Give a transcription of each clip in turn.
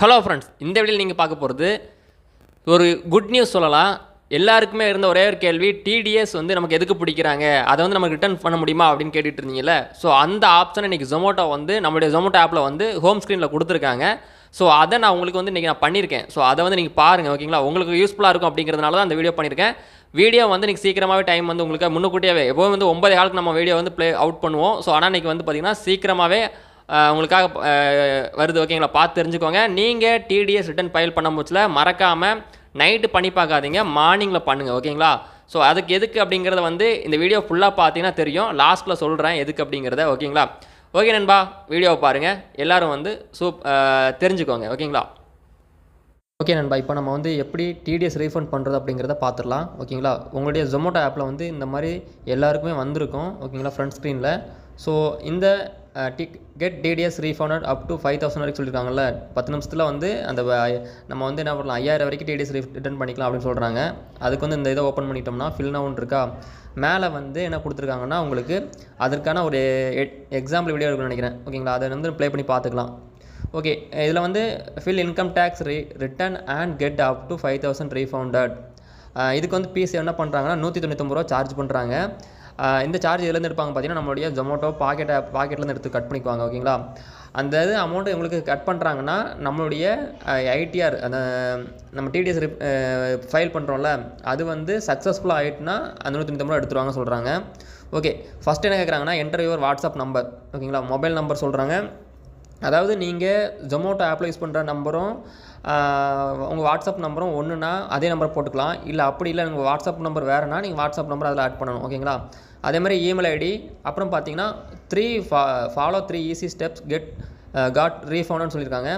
Hello friends இந்த வீடியோவில் நீங்கள் பார்க்க போகிறது ஒரு குட் நியூஸ் சொல்லலாம். எல்லாருக்குமே இருந்த ஒரே ஒரு கேள்வி டிடிஎஸ் வந்து நமக்கு எதுக்கு பிடிக்கிறாங்க? அதை வந்து நமக்கு ரிட்டர்ன் பண்ண முடியுமா அப்படின்னு கேட்டுட்டு இருந்தீங்கல்ல? ஸோ அந்த ஆப்ஷனை இன்றைக்கி ஜொமோட்டோ வந்து நம்மளுடைய ஜொமோட்டோ ஆப்பில் வந்து ஹோம் ஸ்க்ரீனில் கொடுத்துருக்காங்க. ஸோ அதை நான் உங்களுக்கு வந்து இன்றைக்கி நான் பண்ணியிருக்கேன். ஸோ அதை வந்து நீங்கள் பாருங்கள் ஓகேங்களா உங்களுக்கு யூஸ்ஃபுல்லாக இருக்கும் அப்படிங்கிறதுனால தான் அந்த வீடியோ பண்ணியிருக்கேன். வீடியோ வந்து இன்றைக்கி சீக்கிரமாகவே டைம் வந்து உங்களுக்கு முன்னுக்கூட்டியாவே எப்போவும் வந்து ஒன்பது ஆளுக்கு நம்ம வீடியோ வந்து ப்ளே அவுட் பண்ணுவோம். ஸோ ஆனால் இன்றைக்கி வந்து பார்த்திங்கன்னா சீக்கிரமாகவே உங்களுக்காக வருது ஓகேங்களா பார்த்து தெரிஞ்சுக்கோங்க. நீங்கள் டிடிஎஸ் ரிட்டர்ன் ஃபைல் பண்ண முச்சில் மறக்காமல் நைட்டு பண்ணி பார்க்காதீங்க மார்னிங்கில் பண்ணுங்கள் ஓகேங்களா ஸோ அதுக்கு எதுக்கு அப்படிங்கிறத வந்து இந்த வீடியோ ஃபுல்லாக பார்த்தீங்கன்னா தெரியும். லாஸ்ட்டில் சொல்கிறேன் எதுக்கு அப்படிங்கிறத ஓகேங்களா ஓகே நண்பா வீடியோவை பாருங்கள் எல்லோரும் வந்து சூப் தெரிஞ்சுக்கோங்க ஓகேங்களா ஓகே நண்பா இப்போ நம்ம வந்து எப்படி டிடிஎஸ் ரீஃபண்ட் பண்ணுறது அப்படிங்கிறத பார்த்துடலாம் ஓகேங்களா உங்களுடைய ஜொமோட்டோ ஆப்பில் வந்து இந்த மாதிரி எல்லாருக்குமே வந்திருக்கும் ஓகேங்களா ஃப்ரண்ட் ஸ்க்ரீனில் ஸோ இந்த get TDS refunded up to five thousand வரைக்கும் சொல்லியிருக்காங்கல்ல பத்து நிமிஷத்தில் வந்து அந்த வ- நம்ம வந்து என்ன பண்ணலாம் ஐயாயிரம் வரைக்கும் டிடிஎஸ் ரிட்டர்ன் பண்ணிக்கலாம் அப்படின்னு சொல்கிறாங்க அதுக்கு வந்து இந்த இதை ஓப்பன் பண்ணிட்டோம்னா ஃபில் நவுன் இருக்கா? மேலே வந்து என்ன கொடுத்துருக்காங்கன்னா உங்களுக்கு அதற்கான ஒரு எக்ஸாம்பிள் வீடியோ இருக்குன்னு நினைக்கிறேன். ஓகேங்களா அதை வந்து ப்ளே பண்ணி பார்த்துக்கலாம். ஓகே இதில் வந்து file income tax re return and get up to five thousand refunded இதுக்கு வந்து பிசி என்ன பண்ணுறாங்கன்னா நூற்றி தொண்ணூத்தொம்பது ரூபா சார்ஜ் பண்ணுறாங்க இந்த சார்ஜ் எதுலேருந்து எடுப்பாங்க பார்த்தீங்கன்னா நம்மளுடைய ஜொமோட்டோ பாக்கெட்டை பாக்கெட்லேருந்து எடுத்து கட் பண்ணிக்குவாங்க ஓகேங்களா அந்த இது அமௌண்ட்டு உங்களுக்கு கட் பண்ணுறாங்கன்னா நம்மளுடைய ஐடிஆர் அந்த நம்ம டிடிஎஸ் ஃபைல் பண்ணுறோம்ல அது வந்து சக்ஸஸ்ஃபுல்லாக ஆகிட்டுனா அந்த நூற்றி தொண்ணூத்தொம்பது எடுத்துருவாங்க சொல்கிறாங்க ஓகே ஃபஸ்ட் என்ன கேட்குறாங்கன்னா என்டர் யுவர் வாட்ஸ்அப் நம்பர் ஓகேங்களா மொபைல் நம்பர் சொல்கிறாங்க அதாவது நீங்கள் ஜொமோட்டோ ஆப்பில் யூஸ் பண்ணுற நம்பரும் உங்கள் வாட்ஸ்அப் நம்பரும் ஒன்றுனா அதே நம்பர் போட்டுக்கலாம். இல்லை அப்படி இல்லை உங்கள் வாட்ஸ்அப் நம்பர் வேறுனா நீங்கள் வாட்ஸ்அப் நம்பர் அதில் ஆட் பண்ணணும் ஓகேங்களா அதே மாதிரி இமெயில் ஐடி அப்புறம் பார்த்தீங்கன்னா த்ரீ ஃபா follow three easy steps get got ரீஃபவுண்ட்னு சொல்லியிருக்காங்க.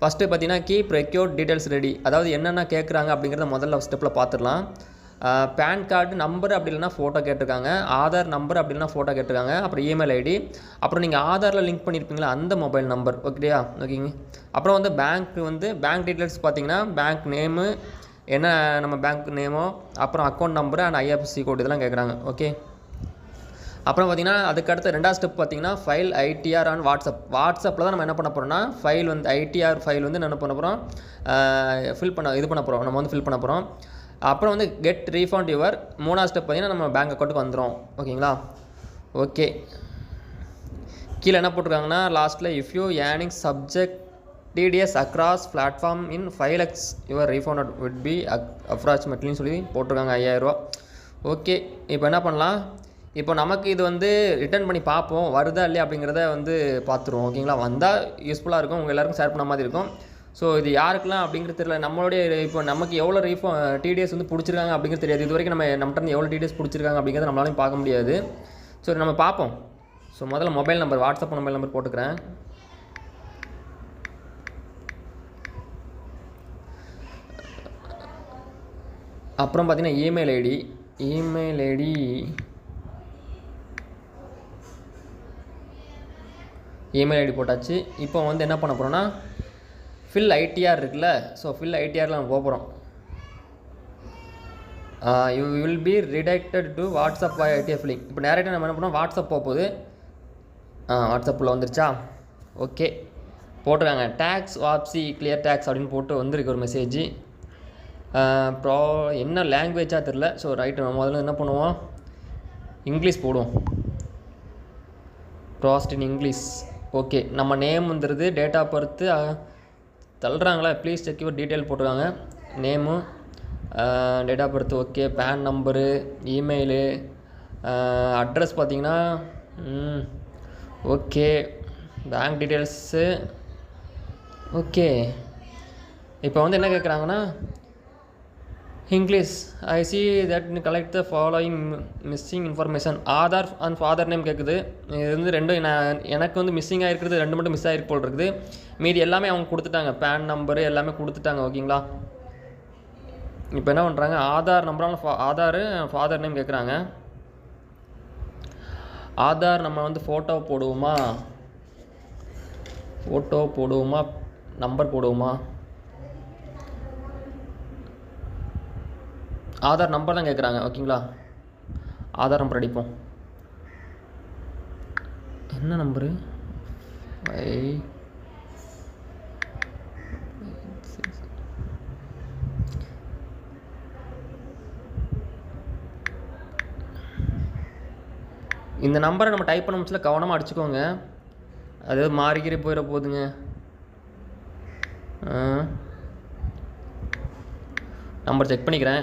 ஃபஸ்ட்டு பார்த்தீங்கன்னா கீப் ரெக்யூர்ட் டீட்டெயில்ஸ் ரெடி அதாவது என்னென்ன கேட்குறாங்க அப்படிங்கிறத முதல்ல ஸ்டெப்பில் பார்த்துடலாம். பேன் கார்டு நம்பர் அப்படி இல்லைனா ஃபோட்டோ கேட்டிருக்காங்க. ஆதார் நம்பர் அப்படி இல்லைனா ஃபோட்டோ கேட்டிருக்காங்க. அப்புறம் இமெயில் ஐடி அப்புறம் நீங்கள் ஆதாரில் லிங்க் பண்ணியிருப்பீங்களா? அந்த மொபைல் நம்பர் ஓகேயா ஓகேங்க அப்புறம் வந்து பேங்க் வந்து பேங்க் டீட்டெயில்ஸ் பார்த்தீங்கன்னா பேங்க் நேமு என்ன நம்ம பேங்க் நேமோ அப்புறம் account number and IFC code இதெல்லாம் கேட்குறாங்க. ஓகே அப்புறம் பார்த்தீங்கன்னா அதுக்கடுத்து ரெண்டாவது ஸ்டெப் பார்த்தீங்கன்னா ஃபைல் ஐடிஆர் ஆன் வாட்ஸ்அப் வாட்ஸ்அப்பில் தான் நம்ம என்ன பண்ண போகிறோம்னா ஃபைல் வந்து ஐடிஆர் ஃபைல் வந்து என்ன பண்ண போகிறோம் ஃபில் பண்ண இது பண்ண போகிறோம் நம்ம வந்து ஃபில் பண்ண போகிறோம் அப்புறம் வந்து கெட் ரீஃபண்ட் யுவர் மூணாவது ஸ்டெப் பார்த்தீங்கன்னா நம்ம பேங்க் அக்கௌண்ட்டுக்கு வந்துடும் ஓகேங்களா? ஓகே. கீழே என்ன போட்டிருக்காங்கன்னா லாஸ்ட்டில் if you earning subject TDS across platform in five lakhs your refund with B அப்ராக்சிமேட்லின்னு சொல்லி போட்டிருக்காங்க ஐயாயிரரூவா ஓகே. இப்போ என்ன பண்ணலாம்? இப்போ நமக்கு இது வந்து ரிட்டர்ன் பண்ணி பார்ப்போம். வருதா இல்லையா அப்படிங்கிறத வந்து பார்த்துருவோம். ஓகேங்களா வந்தால் யூஸ்ஃபுல்லாக இருக்கும். உங்கள் எல்லாருக்கும் ஷேர் பண்ண மாதிரி இருக்கும். ஸோ இது யாருக்கெல்லாம் அப்படிங்கிறது தெரியல. நம்மளுடைய இப்போ நமக்கு எவ்வளோ ரீஃபோ டிடிஎஸ் வந்து பிடிச்சிருக்காங்க அப்படிங்கிறது தெரியாது. இது வரைக்கும் நம்ம நம்மகிட்ட எவ்வளோ டிடிஎஸ் பிடிச்சிருக்காங்க அப்படிங்கிறத நம்மளாலையும் பார்க்க முடியாது. ஸோ நம்ம பார்ப்போம். ஸோ முதல்ல mobile number WhatsApp mobile number போட்டுக்கிறேன். அப்புறம் பார்த்தீங்கன்னா email ID email ID email ID போட்டாச்சு. இப்போ வந்து என்ன பண்ண போகிறோன்னா ஃபில் ஐடிஆர் இருக்குல்ல ஸோ ஃபில் ஐடிஆரில் நம்ம போக போகிறோம் you will be redirected to WhatsApp ITF filling இப்போ டேரெக்டாக நம்ம என்ன பண்ணோம்? வாட்ஸ்அப் போக போகுது. வாட்ஸ்அப்பில் வந்துருச்சா? ஓகே. போட்டிருக்காங்க. டேக்ஸ் வாப்சி கிளியர் டேக்ஸ் அப்படின்னு போட்டு வந்திருக்கு ஒரு மெசேஜ் ப்ரா என்ன லாங்குவேஜாக தெரில ஸோ ரைட்டு நம்ம முதல்ல என்ன பண்ணுவோம்? இங்கிலீஷ் போடுவோம். ப்ராஸ்ட் இன் இங்கிலீஷ் ஓகே நம்ம நேம் வந்துடுது டேட் ஆஃப் பர்த்து தள்ளுறாங்களா? ப்ளீஸ் செக் யுவர் டீட்டெயில் போட்டிருக்காங்க. Name date of birth okay PAN number email address பார்த்தீங்கன்னா ஓகே பேங்க் டீட்டெயில்ஸு ஓகே இப்போ வந்து என்ன கேட்குறாங்கன்னா English I see that collect the following missing information Aadhaar and father name கேட்குது இது வந்து ரெண்டும் நான் எனக்கு வந்து மிஸ்ஸிங் ஆகிருக்கிறது ரெண்டு மட்டும் மிஸ் ஆகிருக்கு போல் இருக்குது. மீதி எல்லாமே அவங்க கொடுத்துட்டாங்க. பேன் நம்பரு எல்லாமே கொடுத்துட்டாங்க ஓகேங்களா இப்போ என்ன பண்ணுறாங்க ஆதார் நம்பரால் ஃபா ஆதார் ஃபாதர் நேம் கேட்குறாங்க ஆதார் நம்ம வந்து ஃபோட்டோ போடுவோமா? ஃபோட்டோ போடுவோமா? நம்பர் போடுவோமா? ஆதார் நம்பர் தான் கேட்குறாங்க ஓகேங்களா? ஆதார் நம்பர் அடிப்போம். என்ன நம்பரு இந்த நம்பரை நம்ம டைப் பண்ண முடிச்சல கவனமாக அடிச்சுக்கோங்க. அது மாறிக்கிறே போயிட போகுதுங்க நம்பர் செக் பண்ணிக்கிறேன்.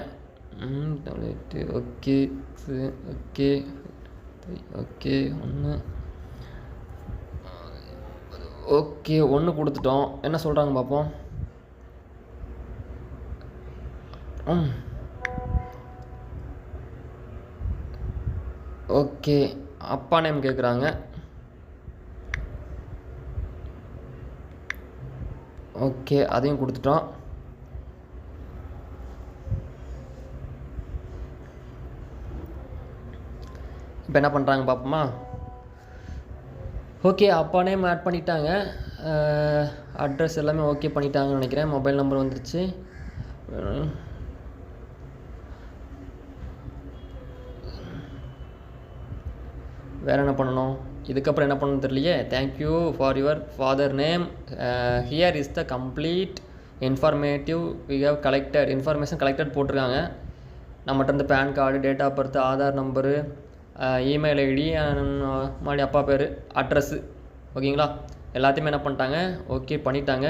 ஓகே ஓகே ஓகே ஒன்று ஓகே ஒன்று கொடுத்துட்டோம். என்ன சொல்கிறாங்க பார்ப்போம் ம். ஓகே அப்பா நேம் கேட்குறாங்க ஓகே அதையும் கொடுத்துட்டோம். இப்போ என்ன பண்ணுறாங்க பார்ப்போமா ஓகே அப்பா நேம் ஆட் பண்ணிட்டாங்க அட்ரஸ் எல்லாமே ஓகே பண்ணிட்டாங்கன்னு நினைக்கிறேன். மொபைல் நம்பர் வந்துருச்சு. வேறு என்ன பண்ணணும்? இதுக்கப்புறம் என்ன பண்ணணும் தெரியலையே? Thank you for your father name here is the complete informative we have collected information collected போட்டிருக்காங்க. நம்மகிட்ட இருந்து PAN card date of birth Aadhaar number email ID மறுபடியும் அப்பா பேர் அட்ரஸ்ஸு ஓகேங்களா? எல்லாத்தையுமே என்ன பண்ணிட்டாங்க? ஓகே பண்ணிட்டாங்க.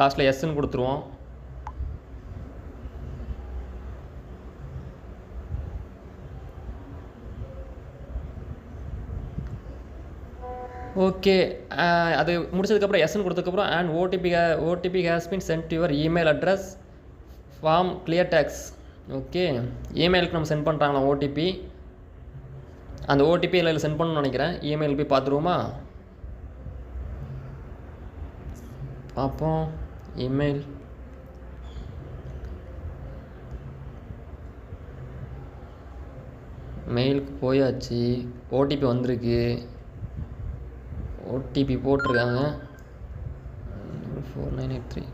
லாஸ்ட்டில் எஸ்ன்னு கொடுத்துருவோம். ஓகே uh, அது முடிச்சதுக்கப்புறம் எஸ்ன்னு கொடுத்ததுக்கப்புறம் and OTP OTP has been sent your email address from ClearTax okay இமெயிலுக்கு நம்ம சென்ட் பண்ணுறாங்களா ஓடிபி அந்த ஓடிபி இல்லை சென்ட் பண்ணணும்னு நினைக்கிறேன். இமெயில் போய் பார்த்துருவோமா? பார்ப்போம். இமெயில் மெயிலுக்கு போயாச்சு. ஓடிபி வந்திருக்கு. ஓடிபி போட்டிருக்காங்க. Four nine eight three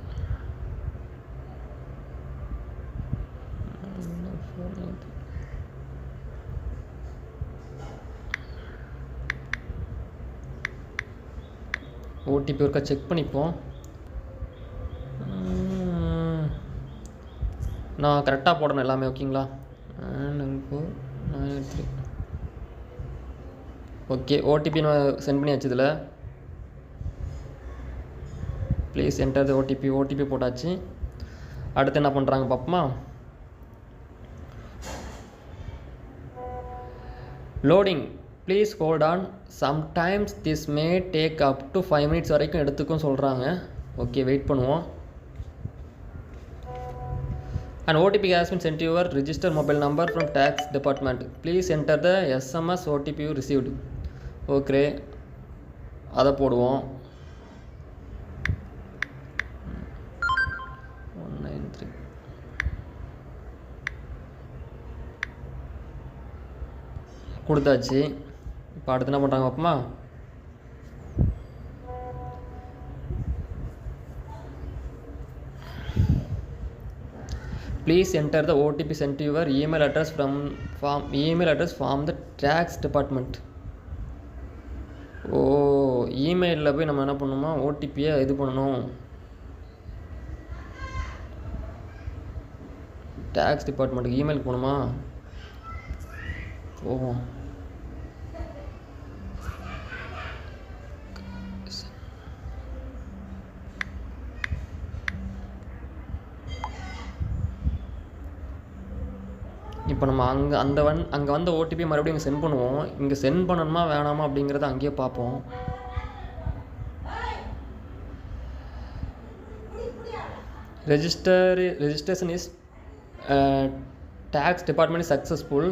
OTP ஒருக்கா செக் பண்ணிப்போம். நான் கரெக்டாக போடணும் எல்லாமே ஓகேங்களா four nine eight three okay OTP நான் சென்ட் பண்ணியாச்சு இதில் please enter the OTP OTP போட்டாச்சு. அடுத்து என்ன பண்ணுறாங்க பார்ப்போமா loading please hold on sometimes this may take up to five minutes வரைக்கும் எடுத்துக்கும் சொல்கிறாங்க ஓகே வெயிட் பண்ணுவோம். And OTP has sent your register mobile number mobile tax department please enter the SMS the sms received okay அதை போடுவோம் one nine three கொடுத்தாச்சு இப்போ அடுத்து என்ன பண்ணுறாங்க பார்ப்போமா please enter the OTP sent your email address from from email address from the tax department இமெயிலில் போய் நம்ம என்ன பண்ணணுமா ஓடிபியை இது பண்ணணும். டேக்ஸ் டிபார்ட்மெண்ட்டுக்கு இமெயில் போகணுமா? போவோம். இப்போ நம்ம அங்கே அந்த வன் அங்கே வந்த ஓடிபி மறுபடியும் இங்கே சென்ட் பண்ணுவோம். இங்கே சென்ட் பண்ணணுமா வேணாமா அப்படிங்கிறத அங்கேயே பார்ப்போம். Register registration is tax department successful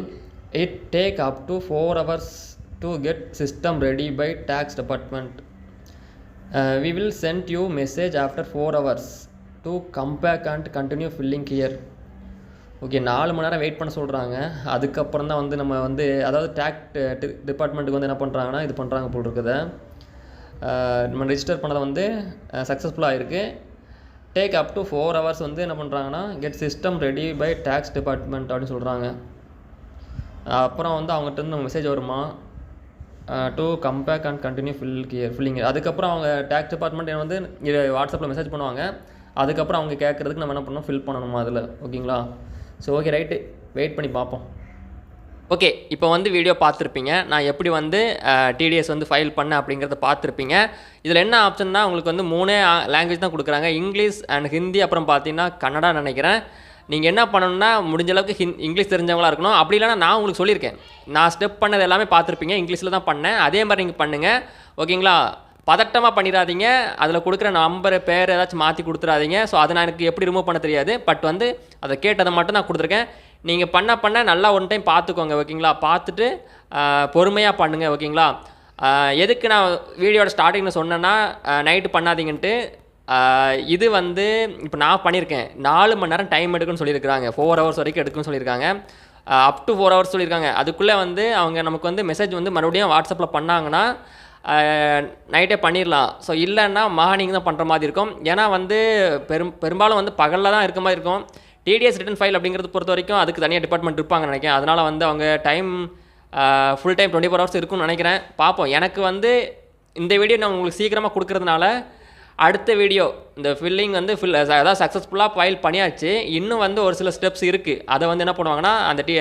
it take up to four hours to get system ready by tax department we will send you message after four hours to come back and continue filling gear okay நாலு மணி நேரம் wait பண்ண சொல்கிறாங்க அதுக்கப்புறம் தான் வந்து நம்ம வந்து அதாவது டேக்ட் டிபார்ட்மெண்ட்டுக்கு வந்து என்ன பண்ணுறாங்கன்னா இது பண்ணுறாங்க போல் uh, நம்ம ரெஜிஸ்டர் பண்ணதை வந்து uh, சக்ஸஸ்ஃபுல்லாக இருக்குது take up to four hours வந்து என்ன பண்ணுறாங்கன்னா get system ready by tax department அப்படின்னு சொல்கிறாங்க அப்புறம் வந்து அவங்ககிட்ட இருந்து மெசேஜ் வருமா? To come back and continue fill gear filling அதுக்கப்புறம் அவங்க டேக்ஸ் டிபார்ட்மெண்ட் வந்து வாட்ஸ்அப்பில் மெசேஜ் பண்ணுவாங்க. அதுக்கப்புறம் அவங்க கேட்குறதுக்கு நம்ம என்ன பண்ணணும்? ஃபில் பண்ணணுமா அதில்? ஓகேங்களா ஸோ ஓகே ரைட்டு வெயிட் பண்ணி பார்ப்போம். ஓகே இப்போ வந்து வீடியோ பார்த்துருப்பீங்க. நான் எப்படி வந்து டிடிஎஸ் வந்து ஃபைல் பண்ணேன் அப்படிங்கிறத பார்த்துருப்பீங்க. இதில் என்ன ஆப்ஷன்னா உங்களுக்கு வந்து மூணே லாங்குவேஜ் தான் கொடுக்குறாங்க. இங்கிலீஷ் அண்ட் ஹிந்தி அப்புறம் பார்த்தீங்கன்னா கன்னடா நினைக்கிறேன். நீங்கள் என்ன பண்ணணும்னா முடிஞ்ச அளவுக்கு ஹிந் இங்கிலீஷ் தெரிஞ்சவங்களா இருக்கணும். அப்படி இல்லைனா நான் உங்களுக்கு சொல்லியிருக்கேன். நான் ஸ்டெப் பண்ணது எல்லாமே பார்த்துருப்பீங்க. இங்கிலீஷில் தான் பண்ணேன். அதே மாதிரி நீங்கள் பண்ணுங்கள் ஓகேங்களா? பதட்டமாக பண்ணிடாதீங்க. அதில் கொடுக்குற நம்பர் பேர் ஏதாச்சும் மாற்றி கொடுத்துறாதீங்க ஸோ அதை நான் எனக்கு எப்படி ரிமூவ் பண்ண தெரியாது. பட் வந்து அதை கேட்டதை மட்டும் நான் கொடுத்துருக்கேன். நீங்கள் பண்ண பண்ண நல்லா ஒன் டைம் பார்த்துக்கோங்க ஓகேங்களா பார்த்துட்டு பொறுமையாக பண்ணுங்கள் ஓகேங்களா எதுக்கு நான் வீடியோட ஸ்டார்டிங்கில் சொன்னேன்னா நைட்டு பண்ணாதீங்கன்ட்டு இது வந்து இப்போ நான் பண்ணியிருக்கேன் நாலு மணி நேரம் டைம் எடுக்குன்னு சொல்லியிருக்காங்க ஃபோர் ஹவர்ஸ் வரைக்கும் எடுக்குன்னு சொல்லியிருக்காங்க. அப் டு ஃபோர் ஹவர்ஸ் சொல்லியிருக்காங்க. அதுக்குள்ளே வந்து அவங்க நமக்கு வந்து மெசேஜ் வந்து மறுபடியும் வாட்ஸ்அப்பில் பண்ணாங்கன்னா நைட்டே பண்ணிடலாம் ஸோ இல்லைன்னா மார்னிங் தான் பண்ணுற மாதிரி இருக்கும். ஏன்னா வந்து பெரும் பெரும்பாலும் வந்து பகலில் தான் இருக்க மாதிரி இருக்கும். டிடிஎஸ் ரிட்டன் ஃபைல் அப்படிங்கிறது பொறுத்த வரைக்கும் அதுக்கு தனியாக டிபார்ட்மெண்ட் இருப்பாங்க நினைக்கிறேன். அதனால் வந்து அவங்க time full time twenty four hours இருக்கும்னு நினைக்கிறேன். பார்ப்போம். எனக்கு வந்து இந்த வீடியோ நான் உங்களுக்கு சீக்கிரமாக கொடுக்கறதுனால அடுத்த வீடியோ இந்த ஃபில்லிங் வந்து ஃபில் அதாவது சக்ஸஸ்ஃபுல்லாக ஃபைல் பண்ணியாச்சு. இன்னும் வந்து ஒரு சில ஸ்டெப்ஸ் இருக்குது அதை வந்து என்ன பண்ணுவாங்கன்னா அந்த டி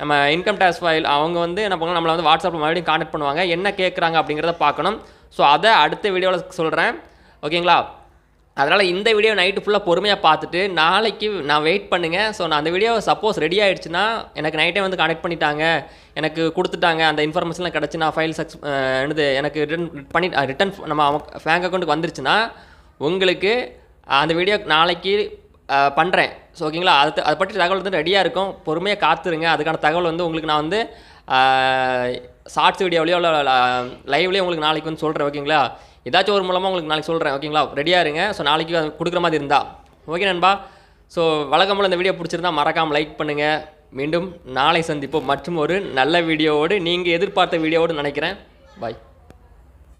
நம்ம இன்கம் டேக்ஸ் ஃபைல் அவங்க வந்து என்ன பண்ணுவாங்க நம்மளை வந்து வாட்ஸ்அப்பில் மறுபடியும் கான்டாக்ட் பண்ணுவாங்க. என்ன கேட்குறாங்க அப்படிங்கிறத பார்க்கணும். ஸோ அதை அடுத்த வீடியோவில் சொல்கிறேன் ஓகேங்களா அதனால் இந்த வீடியோ நைட்டு ஃபுல்லாக பொறுமையாக பார்த்துட்டு நாளைக்கு நான் வெயிட் பண்ணுங்கள் ஸோ நான் அந்த வீடியோ சப்போஸ் ரெடி ஆகிடுச்சுன்னா எனக்கு நைட்டே வந்து கனெக்ட் பண்ணிட்டாங்க. எனக்கு கொடுத்துட்டாங்க. அந்த இன்ஃபர்மேஷன்லாம் கிடச்சி நான் ஃபைல் சக்ஸ் என்னது எனக்கு ரிட்டன் பண்ணி ரிட்டன் நம்ம பேங்க் அக்கௌண்ட்டுக்கு வந்துருச்சுன்னா உங்களுக்கு அந்த வீடியோ நாளைக்கு பண்ணுறேன் ஸோ ஓகேங்களா அது அதை பற்றி தகவல் வந்து ரெடியாக இருக்கும். பொறுமையாக காத்துருங்க. அதுக்கான தகவல் வந்து உங்களுக்கு நான் வந்து ஷார்ட்ஸ் வீடியோவிலையோ இல்லை லைவ்லேயே உங்களுக்கு நாளைக்கு வந்து சொல்கிறேன் ஓகேங்களா ஏதாச்சும் ஒரு மூலமாக உங்களுக்கு நாளைக்கு சொல்கிறேன் ஓகேங்களா ரெடியாக இருங்க. ஸோ நாளைக்கு அது கொடுக்குற மாதிரி இருந்தா. ஓகே நண்பா? ஸோ வழக்கம்போல் இந்த வீடியோ பிடிச்சிருந்தா மறக்காமல் லைக் பண்ணுங்கள் மீண்டும் நாளை சந்திப்போம். மற்றும் ஒரு நல்ல வீடியோவோடு நீங்கள் எதிர்பார்த்த வீடியோவோடு நினைக்கிறேன். பாய்